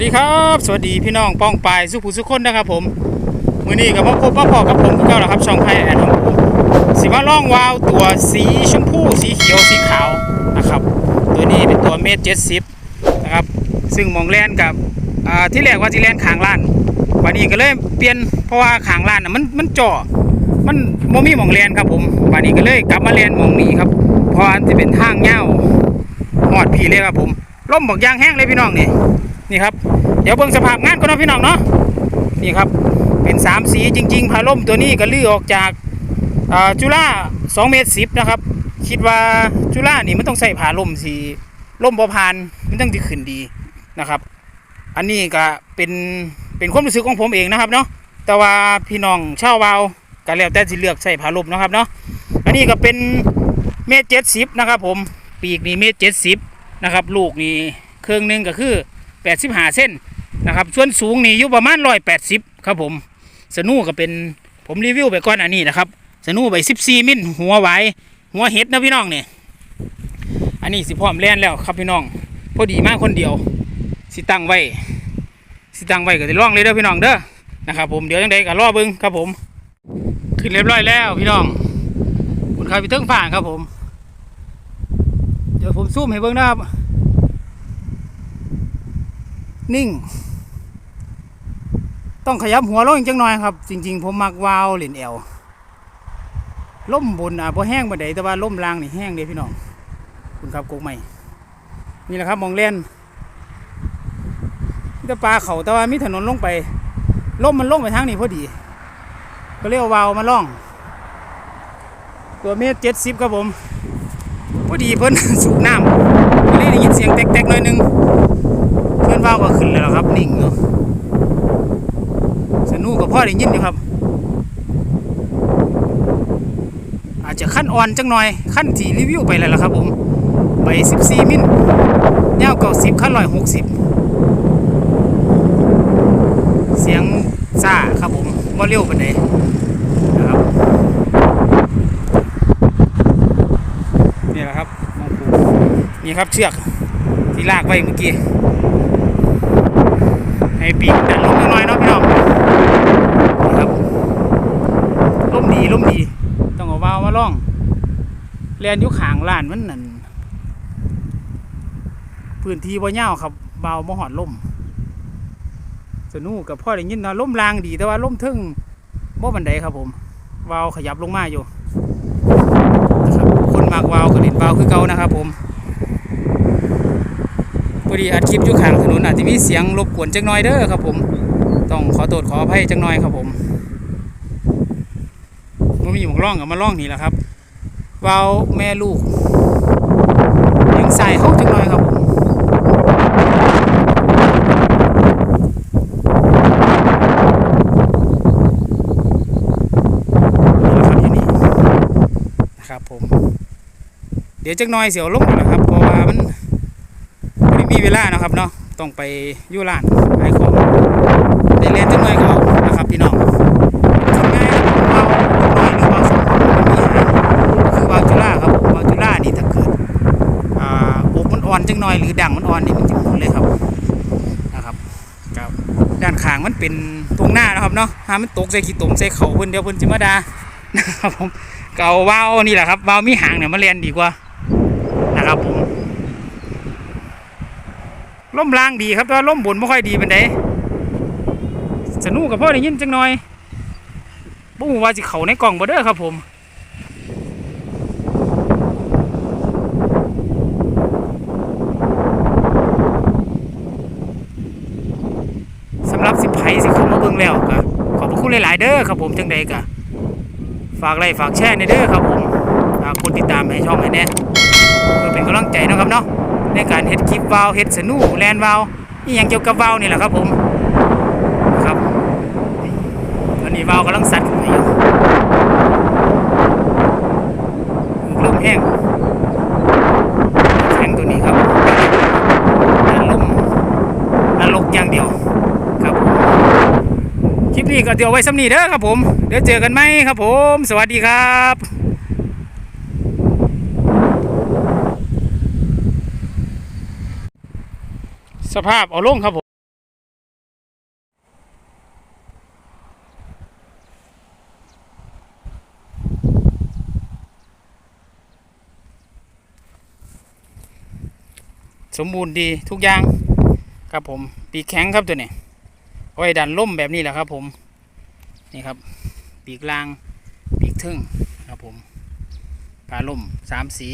วัสดีครับ สวัสดีพี่น้องป้องปายสุขุสุขคนนะครับ ผมมือนี้กับพ่อพบพ่อพอกับผมคือเก่าแล้วครับช่องไทยแอนของผมสีมาล่องวาวตัวสีชมพูสีเขียวสีขาวนะครับ ตัวนี้เป็นตัวเมตรเจ็ดสิบนะครับ ซึ่งมองแลนกับที่แรกว่าที่แลนขางล้าน วันนี้ก็เลยเปลี่ยนเพราะว่าขางล้านน่ะมันมันจ่อมันโมมีหมองแลนครับผมวันนี้ก็เลยกลับมาแลนมองนี้ครับเพราะอันที่เป็นทางเง่าวหอดพีเลยครับผมล่มบอกยางแห้งเลยพี่น้องนี่ นี่ครับ เดี๋ยวเบิ่งสภาพงานก่อนนะพี่น้องเนาะนี่ครับเป็นสามสีจริง ๆพาล่มตัวนี้ก็ลื้อออกจากอ่าจุฬา2เมตร10นะครับ คิดว่าจุฬานี่มันต้องใส่ผ้าล่มสีล่มบ่ผ่านมันต้องจะขึ้นดีนะครับ อันนี้ก็เป็นเป็นความรู้สึกของผมเองนะครับเนาะแต่ว่าพี่น้องเช่าววาวก็แล้วแต่สิเลือกใส่ผ้าล่มนะครับเนาะอันนี้ก็เป็นเมตรเจ็ดสิบนะครับ ผมปีกนี่เมตรเจ็ดสิบนะครับ ลูกนี่เครื่องหนึงก็คือ 85เส้นนะครับ ส่วนสูงนี่อยู่ประมาณ180ครับผม สนูก็เป็นผมรีวิวไปก่อนอันนี้นะครับ สนูไป14มิลหัวไวหัวเห็ดนะพี่น้องเนี่ยอันนี้สิพร้อมแล่นแล้วครับพี่น้อง พอดีมากคนเดียว สิตั้งไว้ สิตั้งไว้ก็จะล่องเลยเด้อพี่น้องเด้อนะครับผมเดี๋ยวยังไงก็รอเบิงครับผม ขึ้นเรียบร้อยแล้วพี่น้องคุณคายไปเทิงฝ่างครับผม เดี๋ยวผมซูมให้เบิ้งนะครับ นิ่ง ต้องขยับหัวลงอีกจังหน่อยครับ จริง ๆ ผมมักวาวเหรียญแอลล่มบนอะพอแห้งบ่ได้แต่ว่าล่มลางนี่แห้งเด้พี่น้องคุณครับกกใหม่นี่แหละครับมองเล่นมีแต่ปลาเขาแต่ว่ามีถนนลงไปล่มมันลงไปทางนี้พอดี ก็เรียกวาวมาล่อง ตัวเมตรเจ็ดสิบครับผมพอดีเพิ่นสูบน้ำก็เลยได้ยินเสียงแตกๆหน่อยนึง เพื่อนว่าวก็ขึ้นแล้วล่ะค รับนิ่งอยู่สนุกกับพ่อได้ยินอยู่ครับ อาจจะขั้นอ่อนจังหน่อยขั้นที่รีวิวไปแล้วล่ะครับผมไป14 มิลแนวเก่า10ขั้นร้อยหกสิบเสียงซ่าครับผมว่าเร็วปานใดนะครับนี่แหละครับนี่ครับเชือกที่ลากไว้เมื่อกี้ ให้ปีกดันลงน้อยๆเนาะพี่น้องนะครับล่มดีล่มดี ต้องเอาวาวมาล่องแลนอยุขางล้านมันนั่นพื้นที่บ่ยาวครับวาวมาหอดล่มสนุกกับพ่อได้ยินเนาะล่มลางดีแต่ว่าล่มทึ่งบ่บันไดครับผมวาวขยับลงมาอยู่นะครับคนมากวาวก็เล่นวาวคือเก่านะครับผม พอดีอัดคลิปอยู่ข้างถนนอาจจะมีเสียงรบกวนจังน้อยเด้อครับผม ต้องขอโทษขออภัยจังน้อยครับผมว่ามีหมองร่องกับมาร่องนี่แหละครับวาวแม่ลูกยังใส่เขาจังน้อยครับผมนี่แหละครับอยู่นี่นะครับผม เดี๋ยวจักหน้อยเสียวลงก่อนะครับเพราะว่ามัน เวลานะครับเนาะต้องไปยู่ร้านขายของได้เรียนจังเลยก็เอานะครับพี่น้องทำง่ายเบาหน่อยหรือเบาสองมันมีคือเบาจุฬาครับเบาจุฬานี่ถ้าเกิดอ่าอกมันอ่อนจังหน่อยหรือดังมันอ่อนนี่มันจะหมุนเลยครับนะครับครับด้านข้างมันเป็นตรงหน้านะครับเนาะหามันตกใส่ขี้ตมใส่เขาเพิ่นเดี๋ยวเพิ่นจิมาดานะครับผมเก่าเบานี่แหละครับเบามีหางเนี่ยมาเรียนดีกว่านะครับผม ล่มล่างดีครับแต่ว่าล่มบนไม่ค่อยดีเป็นไดสนุกกับพ่อได้ยินจังหน่อยบุ้งว่าสิเขาในกล่องบ่เด้อครับผมสำหรับสิไผสิเขามาเบิ่งแล้วก็ขอบพระคุณหลาย ๆ เด้อครับผมจังใดก็ฝากไลค์ฝากแชร์ในเด้อครับผมฝากกดติดตามให้ช่องให้แน่เพื่อเป็นกำลังใจนะครับเนาะ ในการเฮ็ดคลิปวาวเฮ็ดสนูแลนวาวนี่ยังเกี่ยวกับวาวนี่แหละครับผมครับตอนนี้วาวกำลังสัดขึ้นอยู่ลมแห้งแข็งตัวนี้ครับลมนลกอย่างเดียวครับคลิปนี้ก็เดี๋ยวไว้สำนีเด้อครับผม เดี๋ยวเจอกันไหมครับผม สวัสดีครับ สภาพเอาลงครับผมสมบูรณ์ดีทุกอย่างครับผม ปีกแข็งครับตัวนี้ไว้ดันล่มแบบนี้แหละครับ ผมนี่ครับ ปีกลาง ปีกทึ่งครับผมปลาล่มสามสี